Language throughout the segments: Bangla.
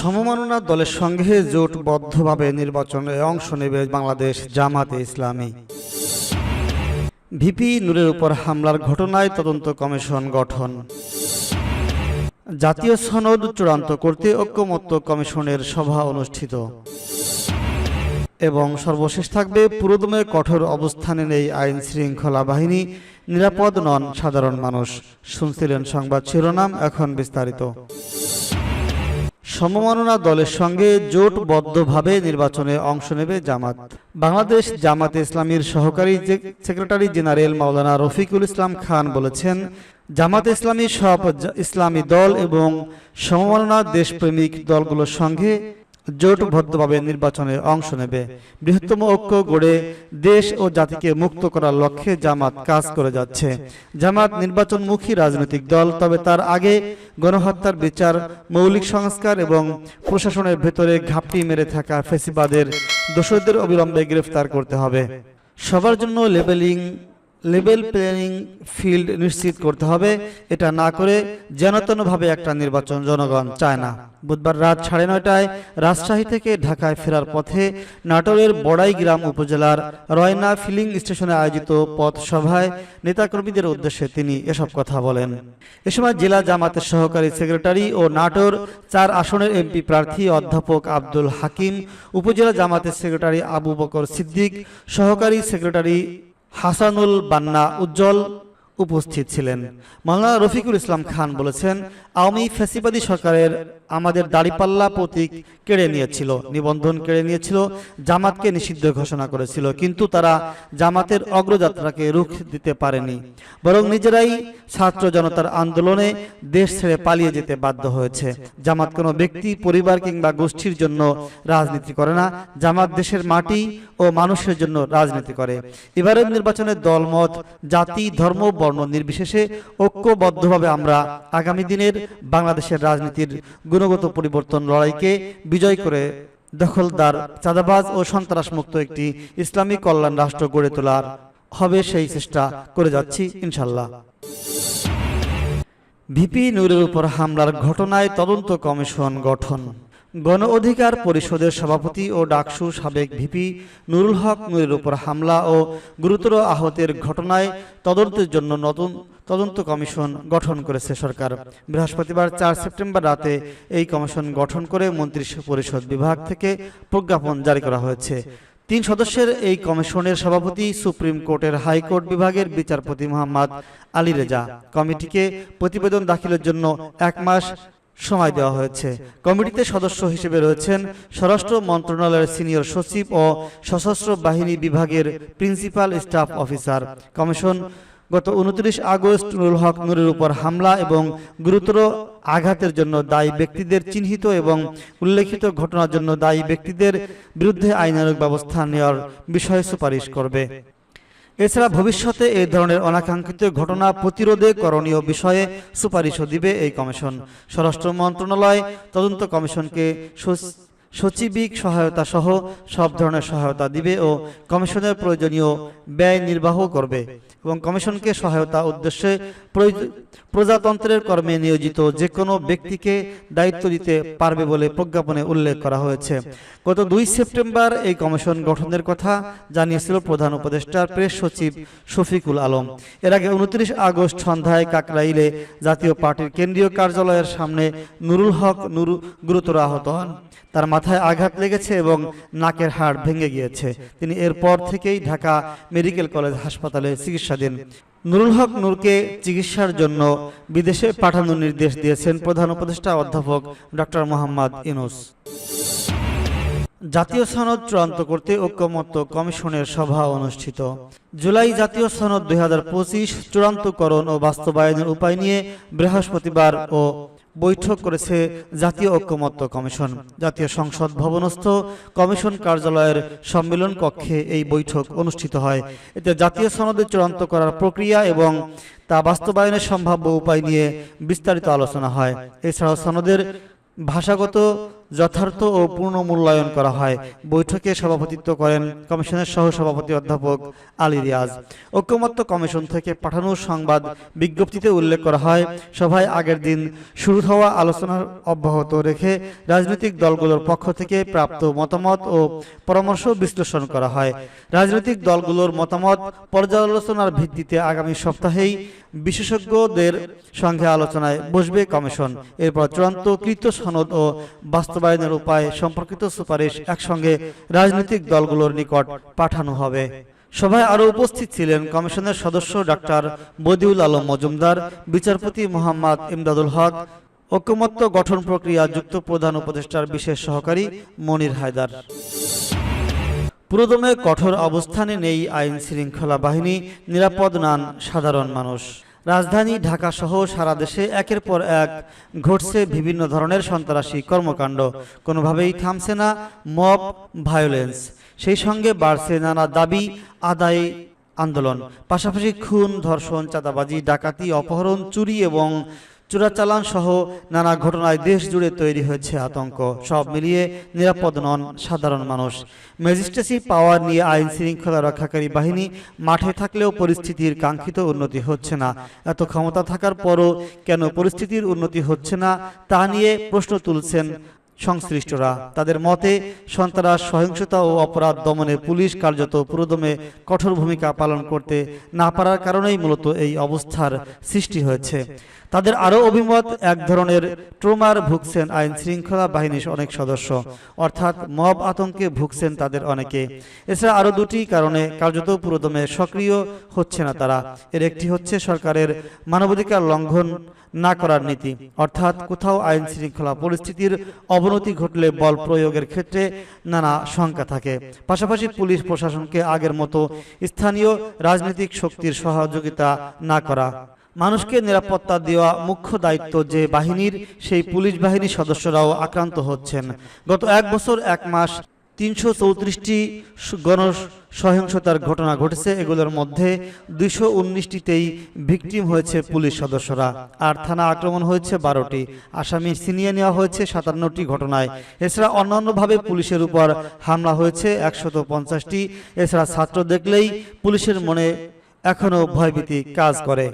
সমমাননা দলের সঙ্গে জোটবদ্ধভাবে নির্বাচনে অংশ নেবে বাংলাদেশ জামাতে ইসলামী। ভিপি নূরের উপর হামলার ঘটনায় তদন্ত কমিশন গঠন। জাতীয় সনদ চূড়ান্ত করতে ঐক্যমত্য কমিশনের সভা অনুষ্ঠিত। এবং সর্বশেষ থাকবে পুরোদমে কঠোর অবস্থানে নেই আইন শৃঙ্খলা বাহিনী, নিরাপদ নন সাধারণ মানুষ। শুনছিলেন সংবাদ শিরোনাম, এখন বিস্তারিত। সমমাননা দলের সঙ্গে জোটবদ্ধভাবে নির্বাচনে অংশ নেবে জামাত। বাংলাদেশ জামাত ইসলামীর সহকারী সেক্রেটারি জেনারেল মাওলানা রফিকুল ইসলাম খান বলেছেন, জামাত ইসলামী সব ইসলামী দল এবং সমমাননা দেশপ্রেমিক দলগুলোর সঙ্গে জোটবদ্ধভাবে নির্বাচনে অংশ নেবে। বৃহত্তম ঐক্য গড়ে দেশ ও জাতিকে মুক্ত করার লক্ষ্যে জামাত কাজ করে যাচ্ছে। জামাত নির্বাচনমুখী রাজনৈতিক দল, তবে তার আগে গণহত্যার বিচার, মৌলিক সংস্কার এবং প্রশাসনের ভেতরে ঘাপটি মেরে থাকা ফেসিবাদের দোষীদের অবিলম্বে গ্রেফতার করতে হবে। সবার জন্য লেবেলিং লেভেল প্লেয়িং ফিল্ড নিশ্চিত করতে হবে। এটা না করে যেনতেনভাবে একটা নির্বাচন জনগণ চায় না। বুধবার রাত সাড়ে নয়টায় রাজশাহী থেকে ঢাকায় ফেরার পথে নাটোরের বড়াই গ্রাম উপজেলার রয়না ফিলিং স্টেশনে আয়োজিত পথ সভায় নেতাকর্মীদের উদ্দেশ্যে তিনি এসব কথা বলেন। এ সময় জেলা জামাতের সহকারী সেক্রেটারি ও নাটোর চার আসনের এমপি প্রার্থী অধ্যাপক আব্দুল হাকিম, উপজেলা জামাতের সেক্রেটারি আবু বকর সিদ্দিক, সহকারী সেক্রেটারি হাসানুল বান্না উজ্জ্বল। উপস্থিত ছিলেন। মাওলানা রফিকুল ইসলাম খান বলেছেন, আওয়ামী ফ্যাসিবাদী সরকারের আমাদের দাড়িপাল্লা প্রতীক কেড়ে নিয়েছিল, নিবন্ধন কেড়ে নিয়েছিল, জামাতকে নিষিদ্ধ ঘোষণা করেছিল, কিন্তু তারা জামাতের অগ্রযাত্রাকে রুখ দিতে পারেনি। বরং নিজেরাই ছাত্র জনতার আন্দোলনে দেশ ছেড়ে পালিয়ে যেতে বাধ্য হয়েছে। জামাত কোনো ব্যক্তি, পরিবার কিংবা গোষ্ঠীর জন্য রাজনীতি করে না। জামাত দেশের মাটি ও মানুষের জন্য রাজনীতি করে। এবারের নির্বাচনে দলমত, জাতি, ধর্ম বর্ণ নির্বিশেষে ঐক্যবদ্ধভাবে আমরা আগামী দিনের বাংলাদেশের রাজনীতির গুণগত পরিবর্তন লড়াইকে বিজয় করে দখলদার, চাঁদাবাজ ও সন্ত্রাসমুক্ত একটি ইসলামী কল্যাণ রাষ্ট্র গড়ে তোলার হবে সেই চেষ্টা করে যাচ্ছি ইনশাল্লাহ ভিপি নূরের উপর হামলার ঘটনায় তদন্ত কমিশন গঠন। গণ অধিকার পরিষদের সভাপতি ও ডাকসু সাবেক ভিপি নুরুল হক নূরের উপর হামলা ও গুরুতর আহতের ঘটনায় তদন্তের জন্য নতুন তদন্ত কমিশন গঠন করেছে সরকার। বৃহস্পতিবার চার সেপ্টেম্বর রাতে এই কমিশন গঠন করে মন্ত্রী পরিষদ বিভাগ থেকে প্রজ্ঞাপন জারি করা হয়েছে। তিন সদস্যের এই কমিশনের সভাপতি সুপ্রিম কোর্টের হাইকোর্ট বিভাগের বিচারপতি মোহাম্মদ আলী রেজা। কমিটিকে প্রতিবেদন দাখিলের জন্য এক মাস সময় দেওয়া হয়েছে। কমিটিতে সদস্য হিসেবে রয়েছেন স্বরাষ্ট্র মন্ত্রণালয়ের সিনিয়র সচিব ও সশস্ত্র বাহিনী বিভাগের প্রিন্সিপাল স্টাফ অফিসার। কমিশন গত উনত্রিশ আগস্ট নুরুল হক নুরের উপর হামলা এবং গুরুতর আঘাতের জন্য দায়ী ব্যক্তিদের চিহ্নিত এবং উল্লেখিত ঘটনার জন্য দায়ী ব্যক্তিদের বিরুদ্ধে আইনানুগ ব্যবস্থা নেওয়ার বিষয়ে সুপারিশ করবে। এছাড়া ভবিষ্যতে এই ধরনের অনাকাঙ্ক্ষিত ঘটনা প্রতিরোধে করণীয় বিষয়ে সুপারিশও দিবে এই কমিশন। স্বরাষ্ট্র মন্ত্রণালয় তদন্ত কমিশনকে সচিবিক সহায়তা সহ সব ধরনের সহায়তা দিবে ও কমিশনের প্রয়োজনীয় ব্যয় নির্বাহ করবে এবং কমিশনকে সহায়তা উদ্দেশ্যে প্রজাতন্ত্রের কর্মে নিয়োজিত যে কোনো ব্যক্তিকে দায়িত্ব দিতে পারবে বলে প্রজ্ঞাপনে উল্লেখ করা হয়েছে। গত দুই সেপ্টেম্বর এই কমিশন গঠনের কথা জানিয়েছিল প্রধান উপদেষ্টার প্রেস সচিব শফিকুল আলম। এর আগে উনত্রিশ আগস্ট সন্ধ্যায় কাকরাইলে জাতীয় পার্টির কেন্দ্রীয় কার্যালয়ের সামনে নুরুল হক নুরু গুরুতর আহত হন। তার মাথায় আঘাত লেগেছে এবং নাকের হাড় ভেঙে গিয়েছে। তিনি এরপর থেকেই ঢাকা মেডিকেল কলেজ হাসপাতালে চিকিৎসাধীন নুরুল হক নূরকে চিকিৎসার জন্য বিদেশে পাঠানোর নির্দেশ দিয়েছেন প্রধান উপদেষ্টা অধ্যাপক ডক্টর মোহাম্মদ ইনুস জাতীয় সনদ চূড়ান্ত করতে ঐক্যমত্য কমিশনের সভা অনুষ্ঠিত। জুলাই জাতীয় সনদ দুই হাজার পঁচিশ চূড়ান্তকরণ ও বাস্তবায়নের উপায় নিয়ে বৃহস্পতিবার ও বৈঠক করেছে জাতীয় ঐক্যমত্য কমিশন। জাতীয় সংসদ ভবনস্থ কমিশন কার্যালয়ের সম্মেলন কক্ষে এই বৈঠক অনুষ্ঠিত হয়। এতে জাতীয় সনদে চূড়ান্ত করার প্রক্রিয়া এবং তা বাস্তবায়নের সম্ভাব্য উপায় নিয়ে বিস্তারিত আলোচনা হয়। এছাড়াও সনদের ভাষাগত যথার্থ ও পূর্ণ মূল্যায়ন করা হয়। বৈঠকে সভাপতিত্ব করেন কমিশনের সহ সভাপতি অধ্যাপক আলী রিয়াজ। ঐক্যমত্য কমিশন থেকে পাঠানো সংবাদ বিজ্ঞপ্তিতে উল্লেখ করা হয়, সভায় আগের দিন শুরু হওয়া আলোচনার অব্যাহত রেখে রাজনৈতিক দলগুলোর পক্ষ থেকে প্রাপ্ত মতামত ও পরামর্শ বিশ্লেষণ করা হয়। রাজনৈতিক দলগুলোর মতামত পর্যালোচনার ভিত্তিতে আগামী সপ্তাহেই বিশেষজ্ঞদের সঙ্গে আলোচনায় বসবে কমিশন। এরপর চূড়ান্ত কৃত সনদ ও বাস্তবায়নের উপায় সম্পর্কিত সুপারিশ একসঙ্গে রাজনৈতিক দলগুলোর নিকট পাঠানো হবে। সভায় আরও উপস্থিত ছিলেন কমিশনের সদস্য ডাক্তার বদিউল আলম মজুমদার, বিচারপতি মোহাম্মদ ইমদাদুল হক ঐক্যমত্য গঠন প্রক্রিয়া যুক্ত প্রধান উপদেষ্টার বিশেষ সহকারী মনির হায়দার। পুরোদমে কঠোর অবস্থানে নেই আইন শৃঙ্খলা বাহিনী, নিরাপদ নান সাধারণ মানুষ। রাজধানী ঢাকা সহ সারা দেশে একের পর এক ঘটছে বিভিন্ন ধরনের সন্ত্রাসী কর্মকাণ্ড। কোনোভাবেই থামছে না মব ভায়োলেন্স। সেই সঙ্গে বাড়ছে নানা দাবি, আদায় আন্দোলন। পাশাপাশি খুন, ধর্ষণ, চাঁদাবাজি, ডাকাতি, অপহরণ, চুরি এবং চোরাচালান সহ নানা ঘটনায় দেশ জুড়ে তৈরি হয়েছে আতঙ্ক। সব মিলিয়ে নিরাপদ নন সাধারণ মানুষ। ম্যাজিস্ট্রেসি পাওয়ার নিয়ে আইন শৃঙ্খলা রক্ষাকারী বাহিনী মাঠে থাকলেও পরিস্থিতির কাঙ্ক্ষিত উন্নতি হচ্ছে না। এত ক্ষমতা থাকার পরও কেন পরিস্থিতির উন্নতি হচ্ছে না, তা নিয়ে প্রশ্ন তুলছেন সংশ্লিষ্টরা তাদের মতে সন্ত্রাস সহিংসতা ও অপরাধ দমনে পুলিশ কার্যত পুরোদমে কঠোর ভূমিকা পালন করতে না পারার কারণেই মূলত এই অবস্থার সৃষ্টি হয়েছে। তাদের আরও অভিমত, এক ধরনের ট্রোমার ভুগছেন আইন শৃঙ্খলা বাহিনীর অনেক সদস্য, অর্থাৎ মব আতঙ্কে ভুগছেন তাদের অনেকে। এছাড়া আরও দুটি কারণে কার্যত পুরোদমে সক্রিয় হচ্ছে না তারা। এর একটি হচ্ছে সরকারের মানবাধিকার লঙ্ঘন না করার নীতি, অর্থাৎ কোথাও আইন শৃঙ্খলা পরিস্থিতির অবনতি ঘটলে বল প্রয়োগের ক্ষেত্রে নানা শঙ্কা থাকে। পাশাপাশি পুলিশ প্রশাসনকে আগের মতো স্থানীয় রাজনৈতিক শক্তির সহযোগিতা না করা। মানুষকে নিরাপত্তা দেওয়া মুখ্য দায়িত্ব যে বাহিনীর, সেই পুলিশ বাহিনীর সদস্যরাও আক্রান্ত হচ্ছেন। গত এক বছর, এক মাস তিনশো চৌত্রিশটি গণ সহিংসতার ঘটনা ঘটেছে। এগুলোর মধ্যে দুইশো উনিশটিতেই ভিকটিম হয়েছে পুলিশ সদস্যরা। আর থানা আক্রমণ হয়েছে বারোটি। আসামি ছিনিয়ে নেওয়া হয়েছে সাতান্নটি ঘটনায়। এছাড়া অন্যান্যভাবে পুলিশের উপর হামলা হয়েছে একশত পঞ্চাশটি। এছাড়া ছাত্র দেখলেই পুলিশের মনে এখনও ভয়ভীতি কাজ করে।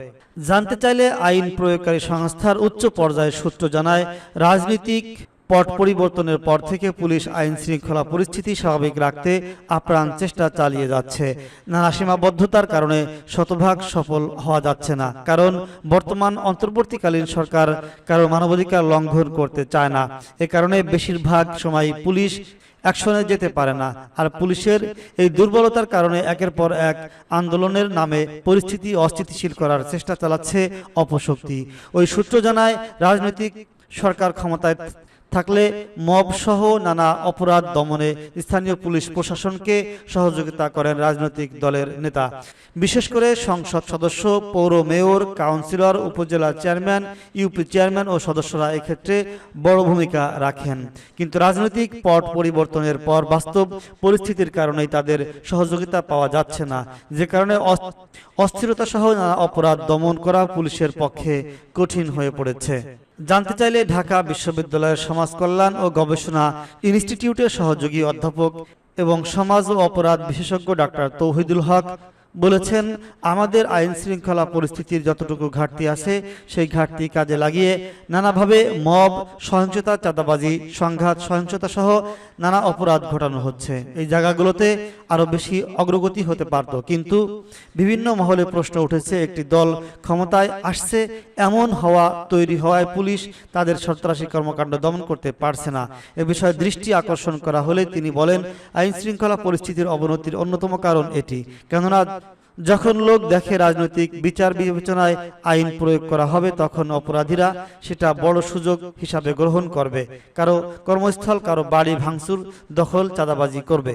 জানতে চাইলে আইন প্রয়োগকারী সংস্থার উচ্চ পর্যায়ের সূত্র জানায়, রাজনৈতিক পট পরিবর্তনের পর থেকে পুলিশ আইন শৃঙ্খলা পরিস্থিতি স্বাভাবিক রাখতে আপ্রাণ চেষ্টা চালিয়ে যাচ্ছে। নানা সীমাবদ্ধতার কারণে শতভাগ সফল হওয়া যাচ্ছে না, কারণ বর্তমান অন্তর্বর্তীকালীন সরকার কারও মানবাধিকার লঙ্ঘন করতে চায় না। এ কারণে বেশিরভাগ সময় পুলিশ অ্যাকশনে যেতে পারে না, আর পুলিশের এই দুর্বলতার কারণে একের পর এক আন্দোলনের নামে পরিস্থিতি অস্থিতিশীল করার চেষ্টা চালাচ্ছে অপশক্তি। ওই সূত্র জানায়, রাজনৈতিক সরকার ক্ষমতায় থাকলে মব সহ নানা অপরাধ দমনে স্থানীয় পুলিশ প্রশাসনকে সহযোগিতা করেন রাজনৈতিক দলের নেতা। বিশেষ করে সংসদ সদস্য, পৌর মেয়র, কাউন্সিলর, উপজেলা চেয়ারম্যান, ইউপি চেয়ারম্যান ও সদস্যরা এক্ষেত্রে বড় ভূমিকা রাখেন। কিন্তু রাজনৈতিক পট পরিবর্তনের পর বাস্তব পরিস্থিতির কারণেই তাদের সহযোগিতা পাওয়া যাচ্ছে না। যে কারণে অস্থিরতা সহ নানা অপরাধ দমন করা পুলিশের পক্ষে কঠিন হয়ে পড়েছে। জানতে চাইলে ঢাকা বিশ্ববিদ্যালয়ের সমাজ কল্যাণ ও গবেষণা ইনস্টিটিউটের সহযোগী অধ্যাপক এবং সমাজ ও অপরাধ বিশেষজ্ঞ ডাক্তার তৌহিদুল হক বলেছেন, আমাদের আইন শৃঙ্খলা পরিস্থিতির যতটুকু ঘাটতি আছে, সেই ঘাটতি কাজে লাগিয়ে নানাভাবে মব, সহিংসতা, চাঁদাবাজি, সংঘাত, সহিংসতা সহ নানা অপরাধ ঘটানো হচ্ছে। এই জায়গাগুলোতে আরও বেশি অগ্রগতি হতে পারত। কিন্তু বিভিন্ন মহলে প্রশ্ন উঠেছে, একটি দল ক্ষমতায় আসছে, এমন হওয়া তৈরি হওয়ায় পুলিশ তাদের সন্ত্রাসী কর্মকাণ্ড দমন করতে পারছে না। এ বিষয়ে দৃষ্টি আকর্ষণ করা হলে তিনি বলেন আইন শৃঙ্খলা পরিস্থিতির অবনতির অন্যতম কারণ এটি। কেননা যখন লোক দেখে রাজনৈতিক বিচার বিবেচনায় আইন প্রয়োগ করা হবে, তখন অপরাধীরা সেটা বড় সুযোগ হিসাবে গ্রহণ করবে। কারও কর্মস্থল, কারও বাড়ি ভাঙচুর, দখল, চাঁদাবাজি করবে।